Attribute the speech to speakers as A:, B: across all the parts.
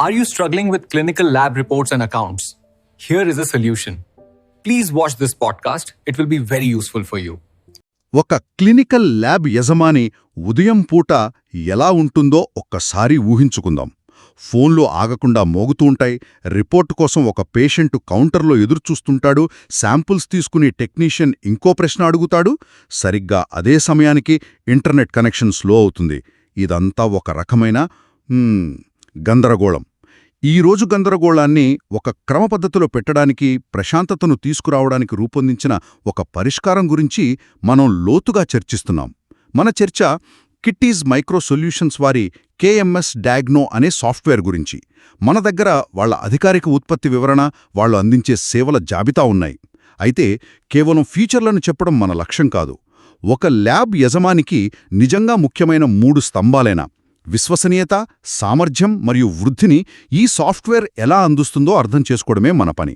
A: Are you struggling with clinical lab reports and accounts? Here is a solution. Please watch this podcast, it will be very useful for you.
B: ఒక clinical lab యజమాని ఉదయం పూట ఎలా ఉంటుందో ఒక్కసారి ఊహించుకుందాం. ఫోన్లు ఆగకుండా మోగుతూ ఉంటాయి. రిపోర్ట్ కోసం ఒక పేషెంట్ కౌంటర్లో ఎదురుచూస్తుంటాడు. శాంపుల్స్ తీసుకునే టెక్నీషియన్ ఇంకో ప్రశ్న అడుగుతాడు. సరిగ్గా అదే సమయానికి ఇంటర్నెట్ కనెక్షన్ స్లో అవుతుంది. ఇదంతా ఒక రకమైన గందరగోళం. ఈ రోజు గందరగోళాన్ని ఒక క్రమపద్ధతిలో పెట్టడానికి ప్రశాంతతను తీసుకురావడానికి రూపొందించిన ఒక పరిష్కారం గురించి మనం లోతుగా చర్చిస్తున్నాం. మన చర్చ కిట్టీస్ మైక్రో సొల్యూషన్స్ వారి కేఎంఎస్ డాగ్నో అనే సాఫ్ట్వేర్ గురించి. మన దగ్గర వాళ్ళ అధికారిక ఉత్పత్తి వివరణ వాళ్ళు అందించే సేవల జాబితా ఉన్నాయి. అయితే కేవలం ఫీచర్లను చెప్పడం మన లక్ష్యం కాదు. ఒక ల్యాబ్ యజమానికి నిజంగా ముఖ్యమైన మూడు స్తంభాలేనా? విశ్వసనీయత సామర్థ్యం మరియు వృద్ధిని ఈ సాఫ్ట్వేర్ ఎలా అందిస్తుందో అర్థం చేసుకోవడమే మన పని.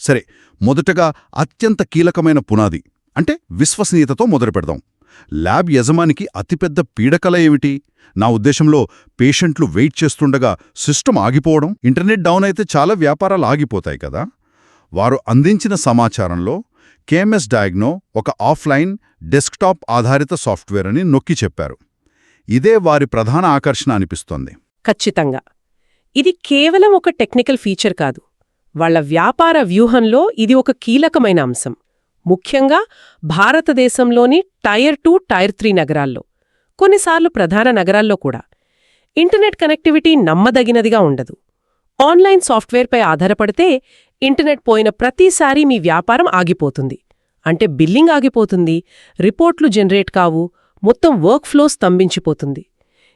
B: సరే మొదటగా అత్యంత కీలకమైన పునాది అంటే విశ్వసనీయతతో మొదలు పెడదాం. ల్యాబ్ యజమానికి అతిపెద్ద పీడకల ఏమిటి? నా ఉద్దేశంలో పేషెంట్లు వెయిట్ చేస్తుండగా సిస్టమ్ ఆగిపోవడం ఇంటర్నెట్ డౌన్ అయితే చాలా వ్యాపారాలు ఆగిపోతాయి కదా. వారు అందించిన సమాచారంలో కేఎంఎస్ డయాగ్నో ఒక ఆఫ్లైన్ డెస్క్టాప్ ఆధారిత సాఫ్ట్వేర్ అని నొక్కి చెప్పారు. ఇదే వారి ప్రధాన ఆకర్షణ అనిపిస్తోంది.
C: ఖచ్చితంగా. ఇది కేవలం ఒక టెక్నికల్ ఫీచర్ కాదు. వాళ్ళ వ్యాపార వ్యూహంలో ఇది ఒక కీలకమైన అంశం. ముఖ్యంగా భారతదేశంలోని టైర్ టూ టైర్ త్రీ నగరాల్లో. కొన్నిసార్లు ప్రధాన నగరాల్లో కూడా. ఇంటర్నెట్ కనెక్టివిటీ నమ్మదగినదిగా ఉండదు. ఆన్లైన్ సాఫ్ట్వేర్పై ఆధారపడితే ఇంటర్నెట్ పోయిన ప్రతిసారీ మీ వ్యాపారం ఆగిపోతుంది. అంటే బిల్లింగ్ ఆగిపోతుంది. రిపోర్ట్లు జనరేట్ కావు. మొత్తం వర్క్ ఫ్లో స్తంభించిపోతుంది.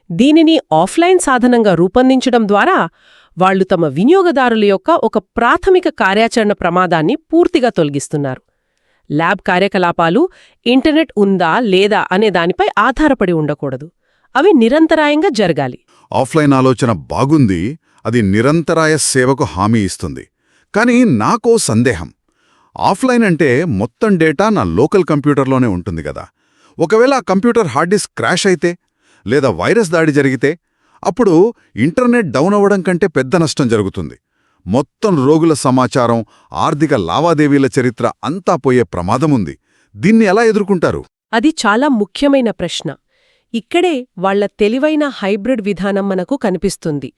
C: దీనిని ఆఫ్లైన్ సాధనంగా రూపొందించడం ద్వారా వాళ్ళు తమ వినియోగదారుల యొక్క ఒక ప్రాథమిక కార్యాచరణ ప్రమాదాన్ని పూర్తిగా తొలగిస్తున్నారు. ల్యాబ్ కార్యకలాపాలు ఇంటర్నెట్ ఉందా లేదా అనే దానిపై ఆధారపడి ఉండకూడదు. అవి నిరంతరాయంగా జరగాలి.
B: ఆఫ్లైన్ ఆలోచన బాగుంది అది నిరంతరాయ సేవకు హామీ ఇస్తుంది. కానీ నాకో సందేహం. ఆఫ్లైన్ అంటే మొత్తం డేటా నా లోకల్ కంప్యూటర్లోనే ఉంటుంది కదా. ఒకవేళ ఆ కంప్యూటర్ హార్డ్ డిస్క్ క్రాష్ అయితే లేదా వైరస్ దాడి జరిగితే అప్పుడు ఇంటర్నెట్ డౌన్ అవ్వడం కంటే పెద్ద నష్టం జరుగుతుంది. మొత్తం రోగుల సమాచారం ఆర్థిక లావాదేవీల చరిత్ర అంతా పోయే ప్రమాదముంది దీన్ని ఎలా ఎదుర్కొంటారు?
C: అది చాలా ముఖ్యమైన ప్రశ్న. ఇక్కడే వాళ్ళ తెలివైన హైబ్రిడ్ విధానం మనకు కనిపిస్తుంది.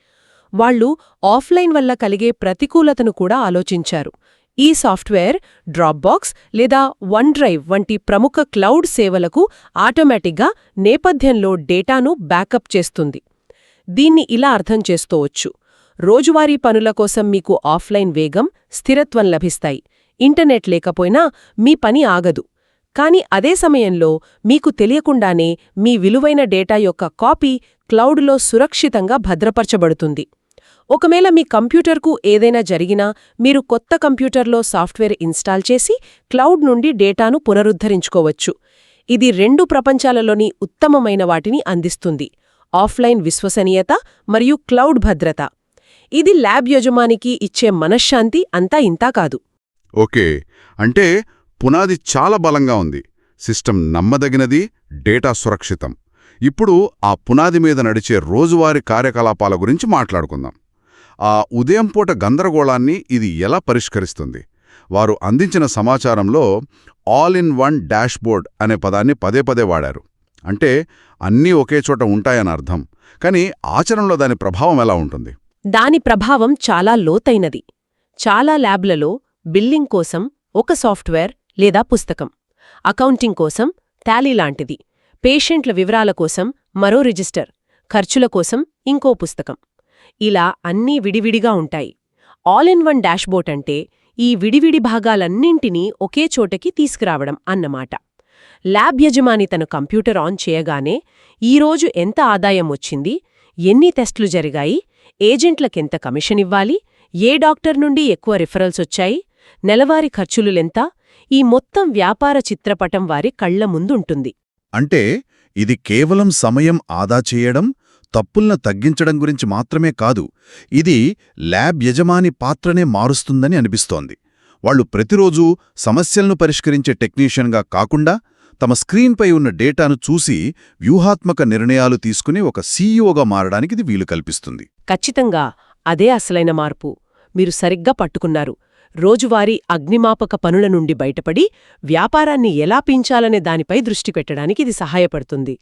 C: వాళ్ళు ఆఫ్లైన్ వల్ల కలిగే ప్రతికూలతను కూడా ఆలోచించారు. ఈ సాఫ్ట్వేర్ డ్రాప్బాక్స్ లేదా వన్ డ్రైవ్ వంటి ప్రముఖ క్లౌడ్ సేవలకు ఆటోమేటిక్గా నేపథ్యంలో డేటాను బ్యాకప్ చేస్తుంది. దీన్ని ఇలా అర్థం చేసుకోవచ్చు. రోజువారీ పనుల కోసం మీకు ఆఫ్లైన్ వేగం స్థిరత్వం లభిస్తాయి. ఇంటర్నెట్ లేకపోయినా మీ పని ఆగదు. కాని అదే సమయంలో మీకు తెలియకుండానే మీ విలువైన డేటా యొక్క కాపీ క్లౌడ్లో సురక్షితంగా భద్రపరచబడుతుంది. ఒకవేళ మీ కంప్యూటర్కు ఏదైనా జరిగినా మీరు కొత్త కంప్యూటర్లో సాఫ్ట్వేర్ ఇన్స్టాల్ చేసి క్లౌడ్ నుండి డేటాను పునరుద్ధరించుకోవచ్చు. ఇది రెండు ప్రపంచాలలోని ఉత్తమమైన వాటిని అందిస్తుంది. ఆఫ్లైన్ విశ్వసనీయత మరియు క్లౌడ్ భద్రత. ఇది ల్యాబ్ యజమానికి ఇచ్చే మనశ్శాంతి అంతా ఇంతా కాదు.
B: ఓకే. అంటే పునాది చాలా బలంగా ఉంది. సిస్టమ్ నమ్మదగినది డేటా సురక్షితం. ఇప్పుడు ఆ పునాది మీద నడిచే రోజువారీ కార్యకలాపాల గురించి మాట్లాడుకుందాం. ఆ ఉదయం పూట గందరగోళాన్ని ఇది ఎలా పరిష్కరిస్తుంది? వారు అందించిన సమాచారంలో ఆల్ ఇన్ వన్ డాష్బోర్డ్ అనే పదాన్ని పదే పదే వాడారు. అంటే అన్నీ ఒకే చోట ఉంటాయని అర్థం. కానీ ఆచరణలో దాని ప్రభావం ఎలా ఉంటుంది?
C: దాని ప్రభావం చాలా లోతైనది. చాలా ల్యాబ్లలో బిల్లింగ్ కోసం ఒక సాఫ్ట్వేర్ లేదా పుస్తకం అకౌంటింగ్ కోసం టాలీ లాంటిది పేషెంట్ల వివరాల కోసం మరో రిజిస్టర్ ఖర్చుల కోసం ఇంకో పుస్తకం. ఇలా అన్నీ విడివిడిగా ఉంటాయి. ఆల్ ఇన్ వన్ డాష్బోర్డ్ అంటే ఈ విడివిడి భాగాలన్నింటినీ ఒకే చోటకి తీసుకురావడం అన్నమాట. ల్యాబ్ యజమాని తన కంప్యూటర్ ఆన్ చేయగానే ఈరోజు ఎంత ఆదాయం వచ్చింది? ఎన్ని టెస్టులు జరిగాయి? ఏజెంట్లకెంత కమిషన్ ఇవ్వాలి? ఏ డాక్టర్ నుండి ఎక్కువ రిఫరల్స్ వచ్చాయి? నెలవారీ ఖర్చులులెంత ఈ మొత్తం వ్యాపార చిత్రపటం వారి కళ్ళ ముందుంటుంది.
B: అంటే ఇది కేవలం సమయం ఆదా చేయడం తప్పుల్ని తగ్గించడం గురించి మాత్రమే కాదు ఇది ల్యాబ్ యజమాని పాత్రనే మారుస్తుందని అనిపిస్తోంది. వాళ్ళు ప్రతిరోజూ సమస్యలను పరిష్కరించే టెక్నీషియన్గా కాకుండా తమ స్క్రీన్పై ఉన్న డేటాను చూసి వ్యూహాత్మక నిర్ణయాలు తీసుకుని ఒక సీఈఓగా మారడానికి ఇది వీలు కల్పిస్తుంది.
C: ఖచ్చితంగా అదే అసలైన మార్పు. మీరు సరిగ్గా పట్టుకున్నారు. రోజువారీ అగ్నిమాపక పనుల నుండి బయటపడి వ్యాపారాన్ని ఎలా పెంచాలనే దానిపై దృష్టి పెట్టడానికి ఇది సహాయపడుతుంది.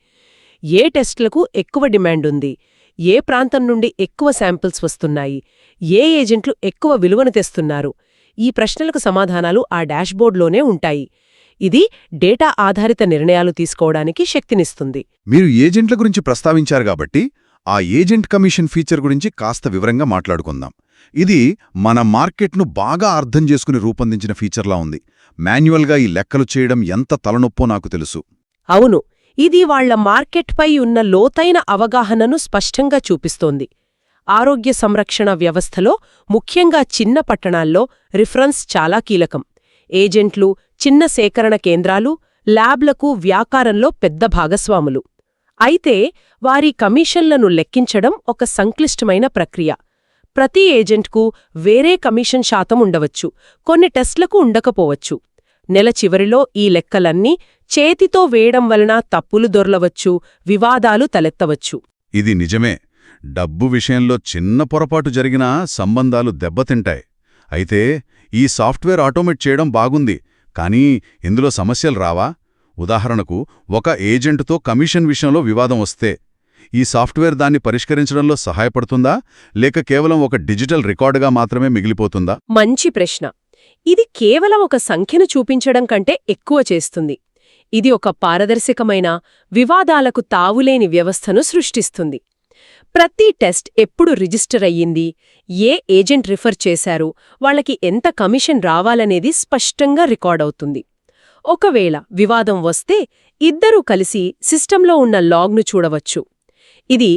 C: ఏ టెస్టులకు ఎక్కువ డిమాండ్ ఉంది? ఏ ప్రాంతం నుండి ఎక్కువ శాంపిల్స్ వస్తున్నాయి? ఏ ఏజెంట్లు ఎక్కువ విలువను తెస్తున్నారు? ఈ ప్రశ్నలకు సమాధానాలు ఆ డాష్బోర్డ్లోనే ఉంటాయి. ఇది డేటా ఆధారిత నిర్ణయాలు తీసుకోవడానికి శక్తినిస్తుంది.
B: మీరు ఏజెంట్ల గురించి ప్రస్తావించారు కాబట్టి ఆ ఏజెంట్ కమిషన్ ఫీచర్ గురించి కాస్త వివరంగా మాట్లాడుకుందాం. ఇది మన మార్కెట్ను బాగా అర్థం చేసుకుని రూపొందించిన ఫీచర్లా ఉంది. మాన్యువల్గా ఈ లెక్కలు చేయడం ఎంత తలనొప్పో నాకు తెలుసు.
C: అవును. ఇది వాళ్ళ మార్కెట్పై ఉన్న లోతైన అవగాహనను స్పష్టంగా చూపిస్తోంది. ఆరోగ్య సంరక్షణ వ్యవస్థలో ముఖ్యంగా చిన్న పట్టణాల్లో రిఫరెన్స్ చాలా కీలకం. ఏజెంట్లు చిన్న సేకరణ కేంద్రాలు ల్యాబ్లకు వ్యాకారంలో పెద్ద భాగస్వాములు. అయితే వారి కమిషన్లను లెక్కించడం ఒక సంక్లిష్టమైన ప్రక్రియ. ప్రతి ఏజెంట్కు వేరే కమిషన్ శాతం ఉండవచ్చు కొన్ని టెస్ట్లకు ఉండకపోవచ్చు. నెల చివరిలో ఈ లెక్కలన్నీ చేతితో వేయడం వలన తప్పులు దొర్లవచ్చు వివాదాలు తలెత్తవచ్చు.
B: ఇది నిజమే. డబ్బు విషయంలో చిన్న పొరపాటు జరిగినా సంబంధాలు దెబ్బతింటాయి. అయితే ఈ సాఫ్ట్వేర్ ఆటోమేట్ చేయడం బాగుంది. కానీ ఇందులో సమస్యలు రావా? ఉదాహరణకు ఒక ఏజెంటుతో కమిషన్ విషయంలో వివాదం వస్తే ఈ సాఫ్ట్వేర్ దాన్ని పరిష్కరించడంలో సహాయపడుతుందా? లేక కేవలం ఒక డిజిటల్ రికార్డుగా మాత్రమే మిగిలిపోతుందా?
C: మంచి ప్రశ్న. ఇది కేవలం ఒక సంఖ్యను చూపించడం కంటే ఎక్కువ చేస్తుంది. ఇది ఒక పారదర్శకమైన వివాదాలకు తావులేని వ్యవస్థను సృష్టిస్తుంది. ప్రతి టెస్ట్ ఎప్పుడు రిజిస్టర్ అయ్యింది ఏ ఏజెంట్ రిఫర్ చేశారు వాళ్ళకి ఎంత కమిషన్ రావాలనేది స్పష్టంగా రికార్డవుతుంది ఒకవేళ వివాదం వస్తే ఇద్దరూ కలిసి సిస్టంలో ఉన్న లాగ్ను చూడవచ్చు. ఇది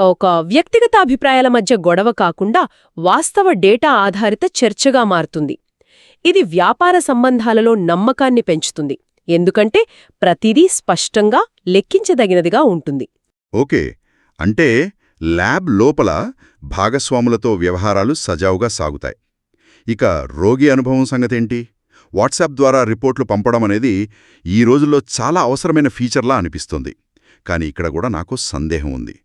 C: ఒక వ్యక్తిగత అభిప్రాయాల మధ్య గొడవ కాకుండా వాస్తవ డేటా ఆధారిత చర్చగా మారుతుంది. ఇది వ్యాపార సంబంధాలలో నమ్మకాన్ని పెంచుతుంది. ఎందుకంటే ప్రతిదీ స్పష్టంగా లెక్కించదగినదిగా ఉంటుంది.
B: ఓకే. అంటే ల్యాబ్ లోపల భాగస్వాములతో వ్యవహారాలు సజావుగా సాగుతాయి. ఇక రోగి అనుభవం సంగతేంటి? వాట్సాప్ ద్వారా రిపోర్ట్లు పంపడం అనేది ఈ రోజుల్లో చాలా అవసరమైన ఫీచర్లా అనిపిస్తుంది. కానీ ఇక్కడ కూడా నాకు సందేహం ఉంది.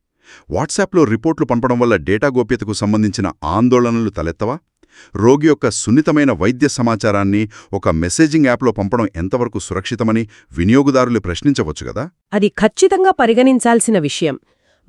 B: వాట్సాప్లో రిపోర్ట్లు పంపడం వల్ల డేటా గోప్యతకు సంబంధించిన ఆందోళనలు తలెత్తవా? రోగి యొక్క సున్నితమైన వైద్య సమాచారాన్ని ఒక మెసేజింగ్ యాప్లో పంపడం ఎంతవరకు సురక్షితమని వినియోగదారులు ప్రశ్నించవచ్చు కదా?
C: అది ఖచ్చితంగా పరిగణించాల్సిన విషయం.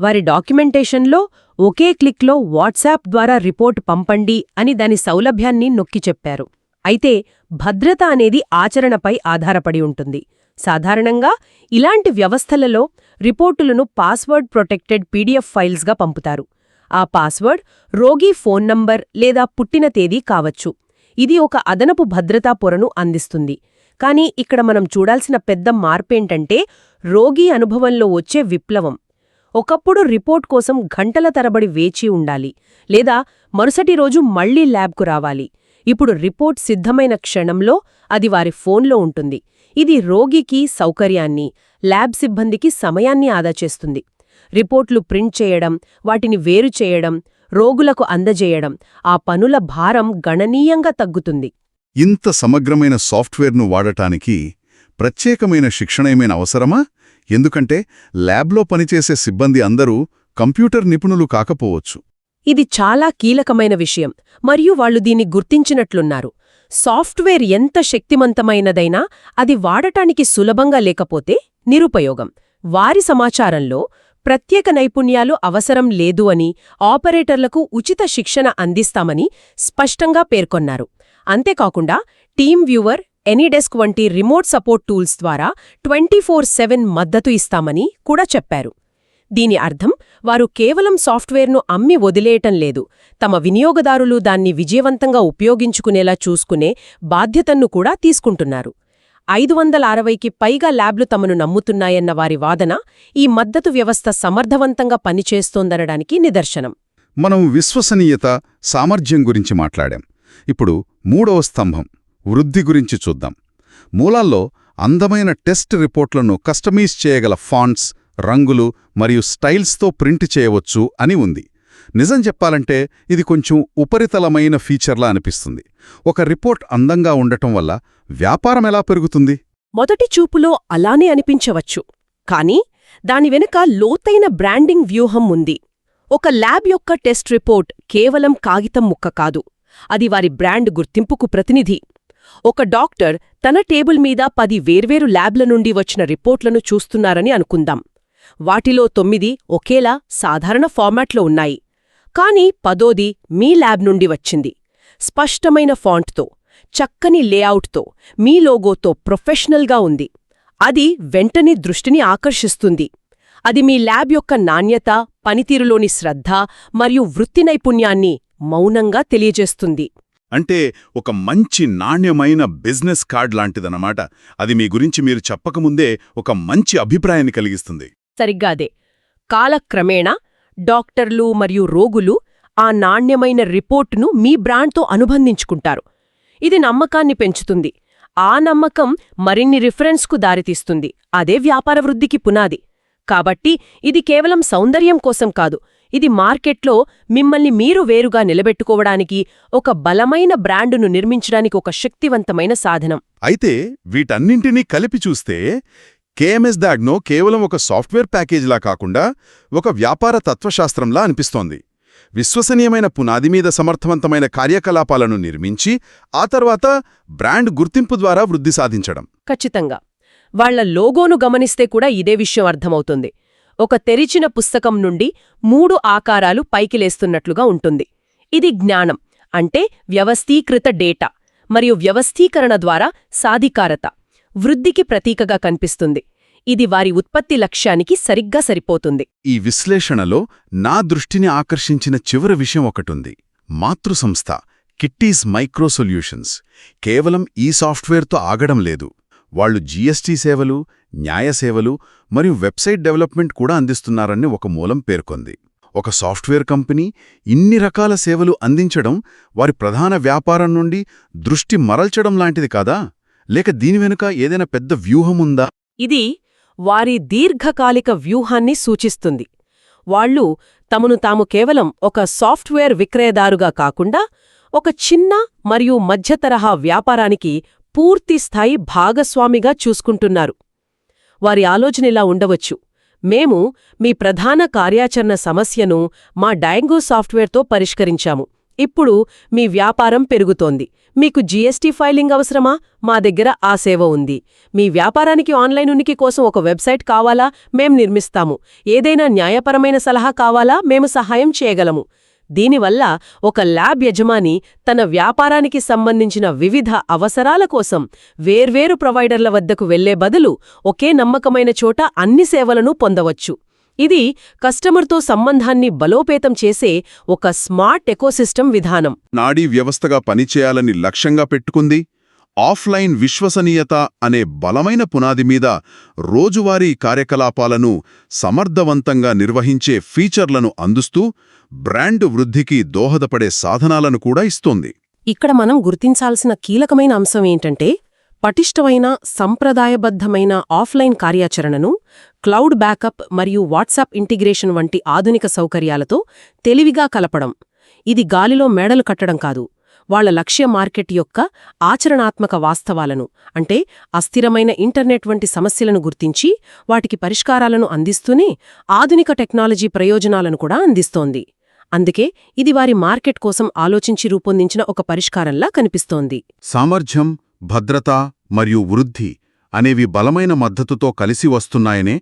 C: వారి డాక్యుమెంటేషన్లో ఒకే క్లిక్లో వాట్సాప్ ద్వారా రిపోర్ట్ పంపండి అని దాని సౌలభ్యాన్ని నొక్కి చెప్పారు. అయితే భద్రత అనేది ఆచరణపై ఆధారపడి ఉంటుంది. సాధారణంగా ఇలాంటి వ్యవస్థలలో రిపోర్టులను పాస్వర్డ్ ప్రొటెక్టెడ్ పీడీఎఫ్ ఫైల్స్గా పంపుతారు. ఆ పాస్వర్డ్ రోగి ఫోన్ నంబర్ లేదా పుట్టిన తేదీ కావచ్చు. ఇది ఒక అదనపు భద్రతా పొరను అందిస్తుంది. కానీ ఇక్కడ మనం చూడాల్సిన పెద్ద మార్పేంటంటే రోగి అనుభవంలో వచ్చే విప్లవం. ఒకప్పుడు రిపోర్ట్ కోసం గంటల తరబడి వేచి ఉండాలి. లేదా మరుసటి రోజు మళ్ళీ ల్యాబ్కు రావాలి. ఇప్పుడు రిపోర్ట్ సిద్ధమైన క్షణంలో అది వారి ఫోన్లో ఉంటుంది. ఇది రోగికి సౌకర్యాన్ని ల్యాబ్ సిబ్బందికి సమయాన్ని ఆదా చేస్తుంది. రిపోర్ట్లు ప్రింట్ చేయడం వాటిని వేరు చేయడం రోగులకు అందజేయడం ఆ పనుల భారం గణనీయంగా తగ్గుతుంది.
B: ఇంత సమగ్రమైన సాఫ్ట్వేర్ను వాడటానికి ప్రత్యేకమైన శిక్షణ ఏమైనా అవసరమా? ఎందుకంటే ల్యాబ్లో పనిచేసే సిబ్బంది అందరూ కంప్యూటర్ నిపుణులు కాకపోవచ్చు.
C: ఇది చాలా కీలకమైన విషయం మరియు వాళ్ళు దీన్ని గుర్తించినట్లున్నారు. సాఫ్ట్వేర్ ఎంత శక్తిమంతమైనదైనా అది వాడటానికి సులభంగా లేకపోతే నిరుపయోగం. వారి సమాచారంలో ప్రత్యేక నైపుణ్యాలు అవసరం లేదు అని ఆపరేటర్లకు ఉచిత శిక్షణ అందిస్తామని స్పష్టంగా పేర్కొన్నారు. అంతేకాకుండా టీమ్ వ్యూవర్ ఎనీడెస్క్ వంటి రిమోట్ సపోర్ట్ టూల్స్ ద్వారా ట్వంటీ ఫోర్ సెవెన్ మద్దతు ఇస్తామని కూడా చెప్పారు. దీని అర్థం వారు కేవలం సాఫ్ట్వేర్ను అమ్మి వదిలేయటం లేదు. తమ వినియోగదారులు దాన్ని విజయవంతంగా ఉపయోగించుకునేలా చూసుకునే బాధ్యతను కూడా తీసుకుంటున్నారు. ఐదు వందల అరవైకి పైగా ల్యాబ్లు తమను నమ్ముతున్నాయన్న వారి వాదన ఈ మద్దతు వ్యవస్థ సమర్థవంతంగా పనిచేస్తోందనడానికి నిదర్శనం.
B: మనం విశ్వసనీయత సామర్థ్యం గురించి మాట్లాడాం. ఇప్పుడు మూడవ స్తంభం వృద్ధి గురించి చూద్దాం. మూలాల్లో అందమైన టెస్ట్ రిపోర్ట్లను కస్టమైజ్ చేయగల ఫాంట్స్ రంగులు మరియు స్టైల్స్తో ప్రింట్ చేయవచ్చు అని ఉంది. నిజం చెప్పాలంటే ఇది కొంచెం ఉపరితలమైన ఫీచర్లా అనిపిస్తుంది. ఒక రిపోర్ట్ అందంగా ఉండటం వల్ల వ్యాపారం ఎలా పెరుగుతుంది?
C: మొదటి చూపులో అలానే అనిపించవచ్చు. కానీ దాని వెనుక లోతైన బ్రాండింగ్ వ్యూహం ఉంది. ఒక ల్యాబ్ యొక్క టెస్ట్ రిపోర్ట్ కేవలం కాగితం ముక్క కాదు. అది వారి బ్రాండ్ గుర్తింపుకు ప్రతినిధి. ఒక డాక్టర్ తన టేబుల్ మీద పది వేర్వేరు ల్యాబ్ల నుండి వచ్చిన రిపోర్ట్లను చూస్తున్నారని అనుకుందాం. వాటిలో తొమ్మిది ఒకేలా సాధారణ ఫార్మాట్లో ఉన్నాయి. కానీ పదోది మీ ల్యాబ్ నుండి వచ్చింది. స్పష్టమైన ఫాంట్తో. చక్కని లేఅవుట్తో మీ లోగోతో ప్రొఫెషనల్గా ఉంది. అది వెంటనే దృష్టిని ఆకర్షిస్తుంది. అది మీ ల్యాబ్ యొక్క నాణ్యత పనితీరులోని శ్రద్ధ మరియు వృత్తి నైపుణ్యాన్ని మౌనంగా తెలియజేస్తుంది.
B: అంటే ఒక మంచి నాణ్యమైన బిజినెస్ కార్డ్ లాంటిదన్నమాట. అది మీ గురించి మీరు చెప్పకముందే ఒక మంచి అభిప్రాయాన్ని కలిగిస్తుంది.
C: సరిగ్గా అదే. కాలక్రమేణా డాక్టర్లు మరియు రోగులు ఆ నాణ్యమైన రిపోర్టును మీ బ్రాండ్తో అనుబంధించుకుంటారు. ఇది నమ్మకాన్ని పెంచుతుంది. ఆ నమ్మకం మరిన్ని రిఫరెన్స్కు దారితీస్తుంది. అదే వ్యాపార వృద్ధికి పునాది. కాబట్టి ఇది కేవలం సౌందర్యం కోసం కాదు. ఇది మార్కెట్లో మిమ్మల్ని మీరు వేరుగా నిలబెట్టుకోవడానికి ఒక బలమైన బ్రాండును నిర్మించడానికి ఒక శక్తివంతమైన సాధనం.
B: అయితే వీటన్నింటినీ కలిపి చూస్తే కేఎంఎస్ దాగ్నో కేవలం ఒక సాఫ్ట్వేర్ ప్యాకేజ్లా కాకుండా ఒక వ్యాపార తత్వశాస్త్రంలా అనిపిస్తోంది. విశ్వసనీయమైన పునాది మీద సమర్థవంతమైన కార్యకలాపాలను నిర్మించి ఆ తర్వాత బ్రాండ్ గుర్తింపు ద్వారా వృద్ధి సాధించడం.
C: ఖచ్చితంగా. వాళ్ళ లోగోను గమనిస్తే కూడా ఇదే విషయం అర్థమవుతుంది. ఒక తెరిచిన పుస్తకం నుండి మూడు ఆకారాలు పైకి లేస్తున్నట్లుగా ఉంటుంది. ఇది జ్ఞానం అంటే వ్యవస్థీకృత డేటా మరియు వ్యవస్థీకరణ ద్వారా సాధికారత వృద్ధికి ప్రతీకగా కనిపిస్తుంది. ఇది వారి ఉత్పత్తి లక్ష్యానికి సరిగ్గా సరిపోతుంది.
B: ఈ విశ్లేషణలో నా దృష్టిని ఆకర్షించిన చివరి విషయం ఒకటుంది. మాతృసంస్థ కిట్టీస్ మైక్రో సొల్యూషన్స్. కేవలం ఈ సాఫ్ట్వేర్తో ఆగడం లేదు. వాళ్ళు జీఎస్టీ సేవలు న్యాయ సేవలు మరియు వెబ్సైట్ డెవలప్మెంట్ కూడా అందిస్తున్నారని ఒక మూలం పేర్కొంది. ఒక సాఫ్ట్వేర్ కంపెనీ ఇన్ని రకాల సేవలు అందించడం వారి ప్రధాన వ్యాపారం నుండి దృష్టి మరల్చడం లాంటిది కాదా? లేక దీని వెనుక ఏదైనా పెద్ద వ్యూహముందా?
C: ఇది వారి దీర్ఘకాలిక వ్యూహాన్ని సూచిస్తుంది. వాళ్ళు తమను తాము కేవలం ఒక సాఫ్ట్వేర్ విక్రయదారుగా కాకుండా ఒక చిన్న మరియు మధ్యతరహా వ్యాపారానికి పూర్తిస్థాయి భాగస్వామిగా చూసుకుంటున్నారు. వారి ఆలోచనిలా ఉండవచ్చు. మేము మీ ప్రధాన కార్యాచరణ సమస్యను మా డయాంగో సాఫ్ట్వేర్తో పరిష్కరించాము. ఇప్పుడు మీ వ్యాపారం పెరుగుతోంది. మీకు జీఎస్టీ ఫైలింగ్ అవసరమా? మా దగ్గర ఆ సేవ ఉంది. మీ వ్యాపారానికి ఆన్లైన్ ఉనికి కోసం ఒక వెబ్సైట్ కావాలా? మేం నిర్మిస్తాము. ఏదైనా న్యాయపరమైన సలహా కావాలా? మేము సహాయం చేయగలము. దీనివల్ల ఒక ల్యాబ్ యజమాని తన వ్యాపారానికి సంబంధించిన వివిధ అవసరాల కోసం వేర్వేరు ప్రొవైడర్ల వద్దకు వెళ్ళే బదులు ఒకే నమ్మకమైన చోట అన్ని సేవలను పొందవచ్చు. ఇది కస్టమర్తో సంబంధాన్ని బలోపేతం చేసే ఒక స్మార్ట్ ఎకోసిస్టమ్ విధానం.
B: నాడీ వ్యవస్థగా పనిచేయాలని లక్ష్యంగా పెట్టుకుంది ఆఫ్లైన్ విశ్వసనీయత అనే బలమైన పునాది మీద రోజువారీ కార్యకలాపాలను సమర్థవంతంగా నిర్వహించే ఫీచర్లను అందిస్తూ బ్రాండ్ వృద్ధికి దోహదపడే సాధనాలను కూడా ఇస్తోంది.
C: ఇక్కడ మనం గుర్తించాల్సిన కీలకమైన అంశం ఏంటంటే పటిష్టమైన సంప్రదాయబద్ధమైన ఆఫ్లైన్ కార్యాచరణను క్లౌడ్ బ్యాకప్ మరియు వాట్సాప్ ఇంటిగ్రేషన్ వంటి ఆధునిక సౌకర్యాలతో తెలివిగా కలపడం. ఇది గాలిలో మేడలు కట్టడం కాదు. వాళ్ళ లక్ష్య మార్కెట్ యొక్క ఆచరణాత్మక వాస్తవాలను అంటే అస్థిరమైన ఇంటర్నెట్ వంటి సమస్యలను గుర్తించి వాటికి పరిష్కారాలను అందిస్తూనే ఆధునిక టెక్నాలజీ ప్రయోజనాలను కూడా అందిస్తోంది. అందుకే ఇది వారి మార్కెట్ కోసం ఆలోచించి రూపొందించిన ఒక పరిష్కారంలా కనిపిస్తోంది.
B: సామర్థ్యం భద్రత మరియు వృద్ధి అనేవి బలమైన మద్దతుతో కలిసి వస్తున్నాయనే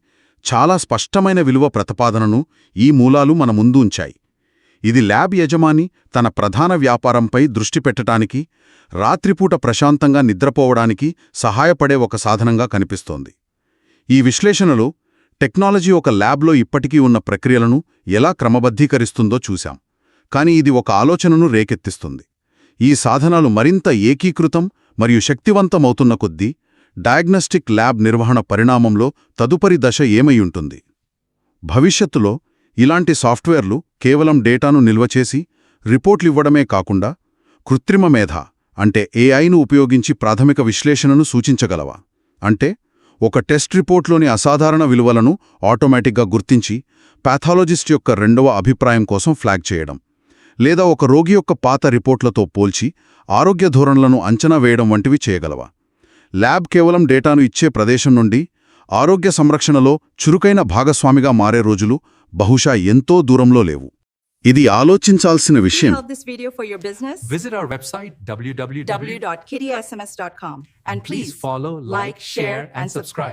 B: చాలా స్పష్టమైన విలువ ప్రతిపాదనను ఈ మూలాలు మన ముందు ఉంచాయి. ఇది ల్యాబ్ యజమాని తన ప్రధాన వ్యాపారంపై దృష్టి పెట్టటానికి రాత్రిపూట ప్రశాంతంగా నిద్రపోవడానికి సహాయపడే ఒక సాధనంగా కనిపిస్తోంది. ఈ విశ్లేషణలో టెక్నాలజీ ఒక ల్యాబ్లో ఇప్పటికీ ఉన్న ప్రక్రియలను ఎలా క్రమబద్ధీకరిస్తుందో చూశాం. కానీ ఇది ఒక ఆలోచనను రేకెత్తిస్తుంది. ఈ సాధనాలు మరింత ఏకీకృతం మరియు శక్తివంతమవుతున్న కొద్దీ డయాగ్నస్టిక్ ల్యాబ్ నిర్వహణ పరిణామంలో తదుపరి దశ ఏమయ్యుంటుంది భవిష్యత్తులో ఇలాంటి సాఫ్ట్వేర్లు కేవలం డేటాను నిల్వచేసి రిపోర్ట్లివ్వడమే కాకుండా కృత్రిమ మేధ అంటే ఏఐను ఉపయోగించి ప్రాథమిక విశ్లేషణను సూచించగలవా? అంటే ఒక టెస్ట్ రిపోర్ట్లోని అసాధారణ విలువలను ఆటోమేటిక్గా గుర్తించి పాథాలజిస్ట్ యొక్క రెండవ అభిప్రాయం కోసం ఫ్లాగ్ చేయడం. లేదా ఒక రోగి యొక్క పాత రిపోర్ట్లతో పోల్చి ఆరోగ్య ధోరణులను అంచనా వేయడం వంటివి చేయగలవా ల్యాబ్ కేవలం డేటాను ఇచ్చే ప్రదేశం నుండి ఆరోగ్య సంరక్షణలో చురుకైన భాగస్వామిగా మారే రోజులు బహుశా ఎంతో దూరంలో లేవు ఇది ఆలోచించాల్సిన విషయం
D: Help this video for your business.
A: Visit our website www.
D: www.kittysms.com and
A: Please follow, like, share, and subscribe.